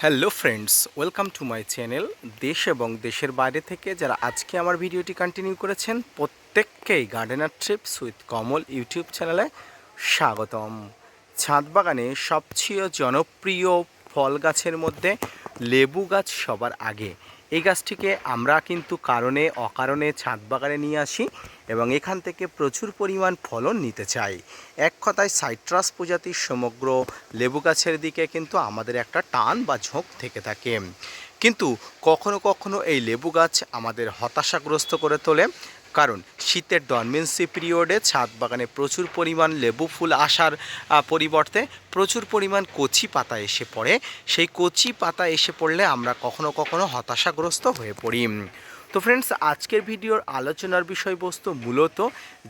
Hello friends welcome to my channel দেশ এবং দেশের বাইরে থেকে যারা আজকে আমার ভিডিওটি কন্টিনিউ করেছেন, প্রত্যেককেই gardener trips with Kamal YouTube চ্যানেলে স্বাগতম। ছাদ বাগানে সবচেয়ে জনপ্রিয় ফল গাছের মধ্যে লেবু গাছ সবার আগে। এই গাছটিকে আমরা কিন্তু কারণে, অকারণে ছাদ বাগানে নিয়ে আসি এবং এখান থেকে প্রচুর পরিমাণ ফলন নিতে চাই। এক কথায় সাইট্রাস প্রজাতির সমগ্র লেবু গাছের দিকে কিন্তু আমাদের একটা টান বা ঝোঁক থেকে থাকে। কিন্তু কখনো কখনো এই লেবু গাছ আমাদের হতাশাগ্রস্ত করে তোলে কারণ শীতের ডরমেন্সি পিরিয়ডে ছাদ বাগানে প্রচুর পরিমাণ লেবু ফুল আসার পরিবর্তে প্রচুর পরিমাণ কচি পাতা এসে পড়ে। সেই কচি পাতা এসে পড়লে আমরা কখনো কখনো হতাশাগ্রস্ত হয়ে পড়ি। তো ফ্রেন্ডস আজকের ভিডিওর আলোচনার বিষয়বস্তু মূলত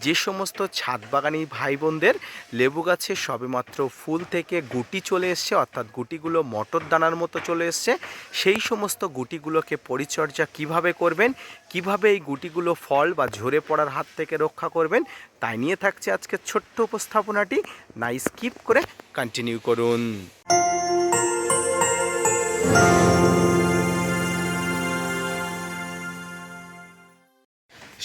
যে সমস্ত ছাদ বাগানি ভাই বোনদের লেবু গাছে সবেমাত্র ফুল থেকে গুটি চলে এসছে, অর্থাৎ গুটিগুলো মটর দানার মতো চলে এসছে, সেই সমস্ত গুটিগুলোকে পরিচর্যা কীভাবে করবেন, কীভাবে এই গুটিগুলো ফল বা ঝরে পড়ার হাত থেকে রক্ষা করবেন, তাই নিয়ে থাকছে আজকের ছোট্ট উপস্থাপনাটি। না স্কিপ করে কন্টিনিউ করুন।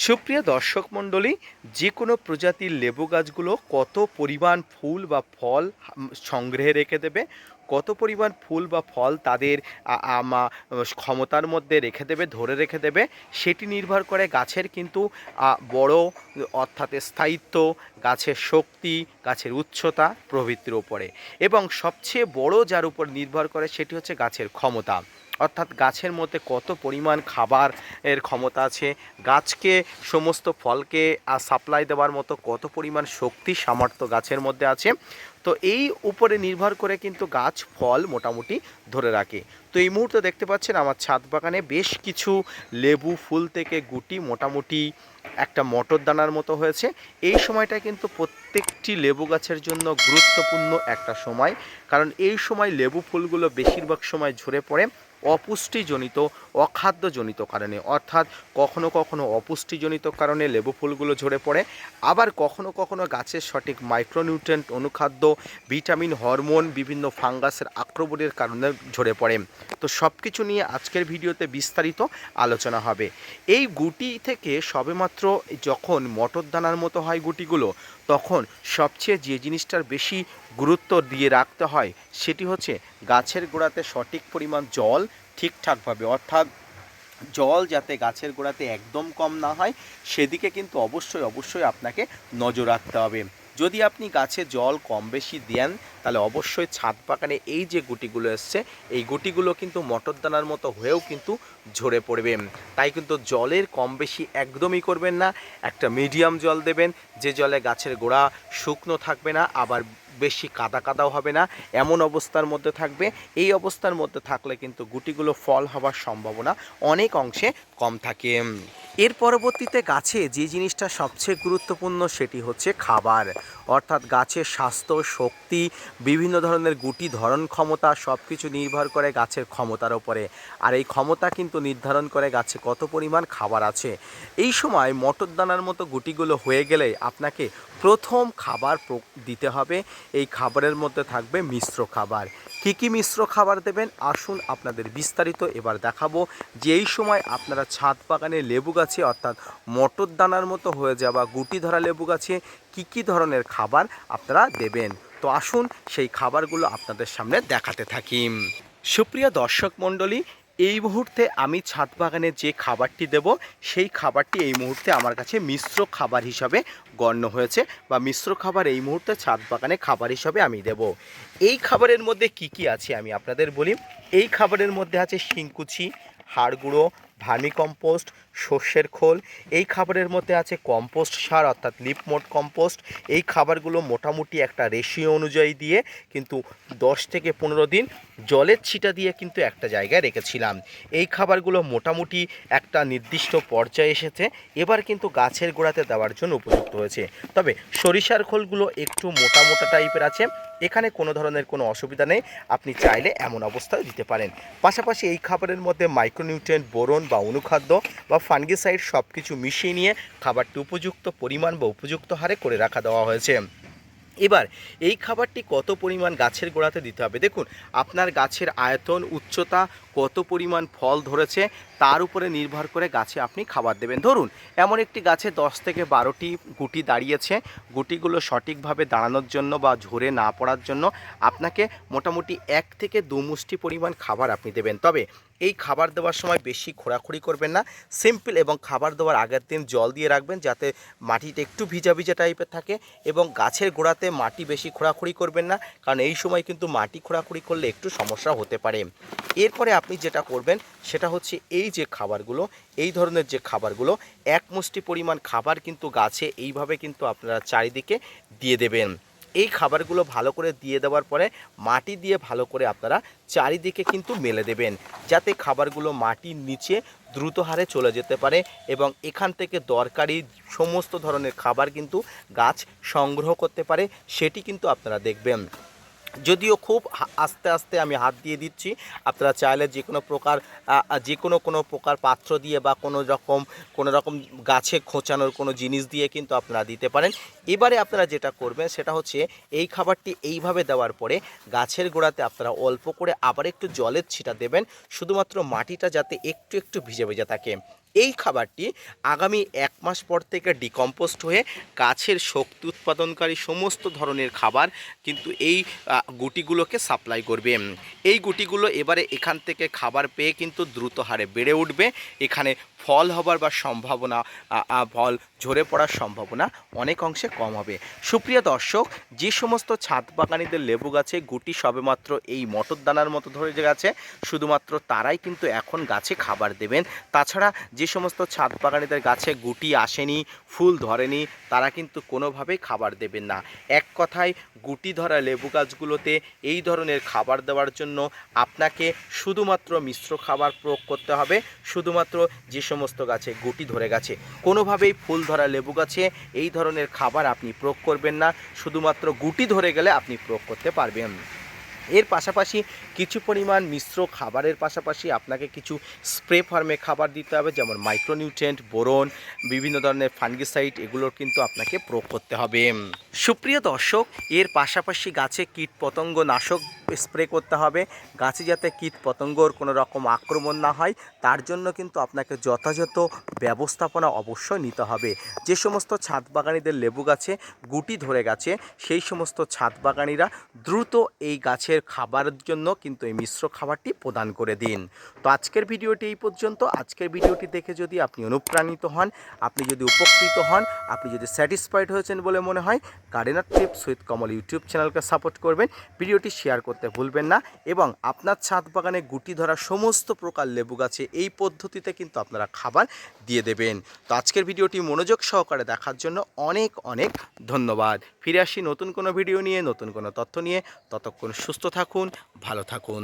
সুপ্রিয় দর্শক মণ্ডলী যে কোনো প্রজাতির লেবু গাছগুলো কত পরিমাণ ফুল বা ফল সংগ্রহে রেখে দেবে? কত পরিমাণ ফুল বা ফল তাদের ক্ষমতার মধ্যে রেখে দেবে, ধরে রেখে দেবে? সেটি নির্ভর করে গাছের কিন্তু বড়, অর্থাৎ স্থায়িত্ব, গাছের শক্তি, গাছের উচ্চতা প্রভৃতির উপরে। এবং সবচেয়ে বড় যার উপর নির্ভর করে সেটি হচ্ছে গাছের ক্ষমতা। অর্থাৎ গাছের মধ্যে কত পরিমাণ খাবার এর ক্ষমতা আছে, গাছকে সমস্ত ফলকে সাপ্লাই দেওয়ার মতো কত পরিমাণ শক্তি, সামর্থ্য গাছের মধ্যে আছে। তো এই উপরে নির্ভর করে কিন্তু গাছ ফল মোটামুটি ধরে রাখে। তো এই মুহূর্তে দেখতে পাচ্ছেন আমার ছাদ বাগানে বেশ কিছু লেবু, ফুল থেকে গুটি মোটামুটি একটা মটর দানার মতো হয়েছে। এই সময়টা কিন্তু প্রত্যেকটি লেবু গাছের জন্য গুরুত্বপূর্ণ একটা সময়, কারণ এই সময় লেবু ফুলগুলো বেশিরভাগ সময় ঝরে পড়ে। অপুষ্টিজনিত, অখাদ্যজনিত কারণে। অর্থাৎ কখনো কখনো অপুষ্টিজনিত কারণে লেবু ফুলগুলো ঝরে পড়ে। আবার কখনো কখনো গাছের সঠিক মাইক্রোনিউট্রেন্ট অনুখাদ্য ভিটামিন হরমোন বিভিন্ন ফাঙ্গাসের আক্রমণের কারণে ঝরে পড়ে। তো সব কিছু নিয়ে আজকের ভিডিওতে বিস্তারিত আলোচনা হবে। এই গুটি থেকে সবেমাত্র যখন মটর দানার মতো হয় গুটিগুলো, তখন সবচেয়ে যে জিনিসটার বেশি গুরুত্ব দিয়ে রাখতে হয়, সেটি হচ্ছে গাছের গোড়াতে সঠিক পরিমাণ জল ঠিকঠাকভাবে, অর্থাৎ জল যাতে গাছের গোড়াতে একদম কম না হয়, সেদিকে কিন্তু অবশ্যই অবশ্যই আপনাকে নজর রাখতে হবে। যদি আপনি গাছে জল কম বেশি দেন, তাহলে অবশ্যই ছাদ বাগানে এই যে গুটিগুলো এসছে, এই গুটিগুলো কিন্তু মটর দানার মতো হয়েও কিন্তু ঝরে পড়বে। তাই কিন্তু জলের কম বেশি একদমই করবেন না, একটা মিডিয়াম জল দেবেন, যে জলে গাছের গোড়া শুকনো থাকবে না, আবার বেশি কাদা কাদাও হবে না, এমন অবস্থার মধ্যে থাকবে। এই অবস্থার মধ্যে থাকলে কিন্তু গুটিগুলো ফল হওয়ার সম্ভাবনা অনেক অংশে কম থাকে। এর পরবর্তীতে গাছে যে জিনিসটা সবচেয়ে গুরুত্বপূর্ণ সেটি হচ্ছে খাবার। অর্থাৎ গাছের স্বাস্থ্য, শক্তি, বিভিন্ন ধরনের গুটি ধরন ক্ষমতা সব কিছু নির্ভর করে গাছের ক্ষমতার ওপরে আর এই ক্ষমতা কিন্তু নির্ধারণ করে গাছে কত পরিমাণ খাবার আছে। এই সময় মটর দানার মতো গুটিগুলো হয়ে গেলে আপনাকে প্রথম খাবার দিতে হবে। এই খাবারের মধ্যে থাকবে মিশ্র খাবার। কী কী মিশ্র খাবার দেবেন? আসুন আপনাদের বিস্তারিত এবার দেখাবো। যে এই সময় আপনারা ছাদ বাগানে লেবু গাছে, অর্থাৎ মটর দানার মতো হয়ে যাওয়া গুটি ধরা লেবু গাছে, কী কী ধরনের খাবার আপনারা দেবেন? তো আসুন সেই খাবারগুলো আপনাদের সামনে দেখাতে থাকি। সুপ্রিয় দর্শক মণ্ডলী এই মুহূর্তে আমি ছাদ বাগানে যে খাবারটি দেব, সেই খাবারটি এই মুহূর্তে আমার কাছে মিশ্র খাবার হিসাবে গণ্য হয়েছে বা মিশ্র খাবার এই মুহূর্তে ছাদ বাগানে খাবার হিসাবে আমি দেব। এই খাবারের মধ্যে কি কি আছে আমি আপনাদের বলি। এই খাবারের মধ্যে আছে শিংকুচি, হাড়গুঁড়ো ভার্মি কম্পোস্ট সর্ষের খোল। এই খাবারের মধ্যে আছে কম্পোস্ট সার, অর্থাৎ লিপমোট কম্পোস্ট। এই খাবারগুলো মোটামুটি একটা রেশিও অনুযায়ী দিয়ে কিন্তু দশ থেকে পনেরো দিন জলের ছিটা দিয়ে কিন্তু একটা জায়গায় রেখেছিলাম। এই খাবারগুলো মোটামুটি একটা নির্দিষ্ট পর্যায়ে এসেছে। এবার কিন্তু গাছের গোড়াতে দেওয়ার জন্য উপযুক্ত হয়েছে। তবে সরিষার খোলগুলো একটু মোটা মোটা টাইপের আছে। এখানে কোনো ধরনের কোনো অসুবিধা নেই। আপনি চাইলে এমন অবস্থায় দিতে পারেন। পাশাপাশি এই খাবারের মধ্যে মাইক্রোনিউট্রিয়েন্ট, বোরন বা অনুখাদ্য বা ফাঙ্গিসাইড সব কিছু মিশিয়ে নিয়ে খাবারটি উপযুক্ত পরিমাণ বা উপযুক্ত হারে করে রাখা দেওয়া হয়েছে। এবার, এই খাবারটি কত পরিমাণ গাছের গোড়াতে দিতে হবে? দেখুন, আপনার গাছের আয়তন, উচ্চতা কত পরিমাণ ফল ধরেছে তার উপরে নির্ভর করে গাছে আপনি খাবার দেবেন। ধরুন, এমন একটি গাছে দশ থেকে বারোটি গুটি দাঁড়িয়েছে, গুটিগুলো সঠিকভাবে দাঁড়ানোর জন্য বা ঝরে না পড়ার জন্য আপনাকে মোটামুটি এক থেকে দু মুষ্টি পরিমাণ খাবার আপনি দেবেন। তবে এই খাবার দেওয়ার সময় বেশি খোঁড়াখুড়ি করবেন না। সিম্পল এবং খাবার দেওয়ার আগের দিন জল দিয়ে রাখবেন যাতে মাটিটা একটু ভিজা ভিজা টাইপের থাকে এবং গাছের গোড়াতে মাটি বেশি খোঁড়াখুড়ি করবেন না, কারণ এই সময় কিন্তু মাটি খোঁড়াখুড়ি করলে একটু সমস্যা হতে পারে। এরপরে আপনি যেটা করবেন, সেটা হচ্ছে এই যে খাবারগুলো, এই ধরনের যে খাবারগুলো, এক মুষ্টি পরিমাণ খাবার কিন্তু গাছে এইভাবে কিন্তু আপনারা চারিদিকে দিয়ে দেবেন। এই খাবারগুলো ভালো করে দিয়ে দেওয়ার পরে মাটি দিয়ে ভালো করে আপনারা চারিদিকে কিন্তু মেলে দেবেন, যাতে খাবারগুলো মাটির নিচে দ্রুত হারে চলে যেতে পারে এবং এখান থেকে দরকারি সমস্ত ধরনের খাবার কিন্তু গাছ সংগ্রহ করতে পারে, সেটি কিন্তু আপনারা দেখবেন। যদিও খুব আস্তে আস্তে আমি হাত দিয়ে দিচ্ছি। আপনারা চাইলে যে কোনো প্রকার যে কোনো কোনো প্রকার পাত্র দিয়ে বা কোনো রকম কোনো রকম গাছে খোঁচানোর কোনো জিনিস দিয়ে কিন্তু আপনারা দিতে পারেন। এবারে আপনারা যেটা করবেন সেটা হচ্ছে এই খাবারটি এইভাবে দেওয়ার পরে গাছের গোড়াতে আপনারা অল্প করে আবার একটু জলের ছিটা দেবেন। শুধুমাত্র মাটিটা যাতে একটু একটু ভিজে ভিজে থাকে। এই খাবারটি আগামী এক মাস পর থেকে ডিকম্পোস্ট হয়ে গাছের শক্তি উৎপাদনকারী সমস্ত ধরনের খাবার কিন্তু এই গুটিগুলোকে সাপ্লাই করবে। এই গুটিগুলো এবারে এখান থেকে খাবার পেয়ে কিন্তু দ্রুত হারে বেড়ে উঠবে। এখানে ফল হবার বা সম্ভাবনা ফল ঝরে পড়ার সম্ভাবনা অনেক অংশে কম হবে। সুপ্রিয় দর্শক, যে সমস্ত ছাদ বাগানিদের লেবু গাছে গুটি সবেমাত্র এই মটর দানার মতো ধরে গেছে, শুধুমাত্র তারাই কিন্তু এখন গাছে খাবার দেবেন। তাছাড়া যে সমস্ত ছাদ বাগানিদের গাছে গুটি আসেনি, ফুল ধরেনি, তারা কিন্তু কোনোভাবেই খাবার দেবেন না। এক কথায়, গুটি ধরা লেবু গাছগুলোতে এই ধরনের খাবার দেওয়ার জন্য আপনাকে শুধুমাত্র মিশ্র খাবার প্রয়োগ করতে হবে। শুধুমাত্র যে সমস্ত গাছে গুটি ধরে গেছে। কোনোভাবেই ফুল ধরা লেবু গাছে এই ধরনের খাবার আপনি প্রয়োগ করবেন না, শুধুমাত্র গুটি ধরে গেলে আপনি প্রয়োগ করতে পারবেন। এর পাশাপাশি কিছু পরিমাণ মিশ্র খাবারের পাশাপাশি আপনাকে কিছু স্প্রে ফার্মে খাবার দিতে হবে, যেমন মাইক্রোনিউট্রেন্ট বোরন, বিভিন্ন ধরনের ফাঙ্গিসাইড, এগুলোর কিন্তু আপনাকে প্রয়োগ করতে হবে। সুপ্রিয় দর্শক, এর পাশাপাশি গাছে কীটপতঙ্গ নাশক স্প্রে করতে হবে। গাছে যাতে কীট পতঙ্গর কোনো রকম আক্রমণ না হয়, তার জন্য কিন্তু আপনাকে যথাযথ ব্যবস্থাপনা অবশ্যই নিতে হবে। যে সমস্ত ছাদ বাগানিদের লেবু গাছে গুটি ধরে গেছে, সেই সমস্ত ছাদ বাগানিরা দ্রুত এই গাছের খাবারের জন্য কিন্তু এই মিশ্র খাবারটি প্রদান করে দিন। তো আজকের ভিডিওটি এই পর্যন্ত। আজকের ভিডিওটি দেখে যদি আপনি অনুপ্রাণিত হন, আপনি যদি উপকৃত হন, আপনি যদি স্যাটিসফাইড হয়েছেন বলে মনে হয় gardener tips with Kamal YouTube চ্যানেলকে সাপোর্ট করবেন। ভিডিওটি শেয়ার করতে ভুলবেন না এবং আপনার ছাদ বাগানে গুটি ধরা সমস্ত প্রকার লেবু গাছে এই পদ্ধতিতে কিন্তু আপনারা খাবার দিয়ে দেবেন। তো আজকের ভিডিওটি মনোযোগ সহকারে দেখার জন্য অনেক অনেক ধন্যবাদ। ফিরে আসি নতুন কোনো ভিডিও নিয়ে, নতুন কোনো তথ্য নিয়ে। ততক্ষণ সুস্থ থাকুন, ভালো থাকুন।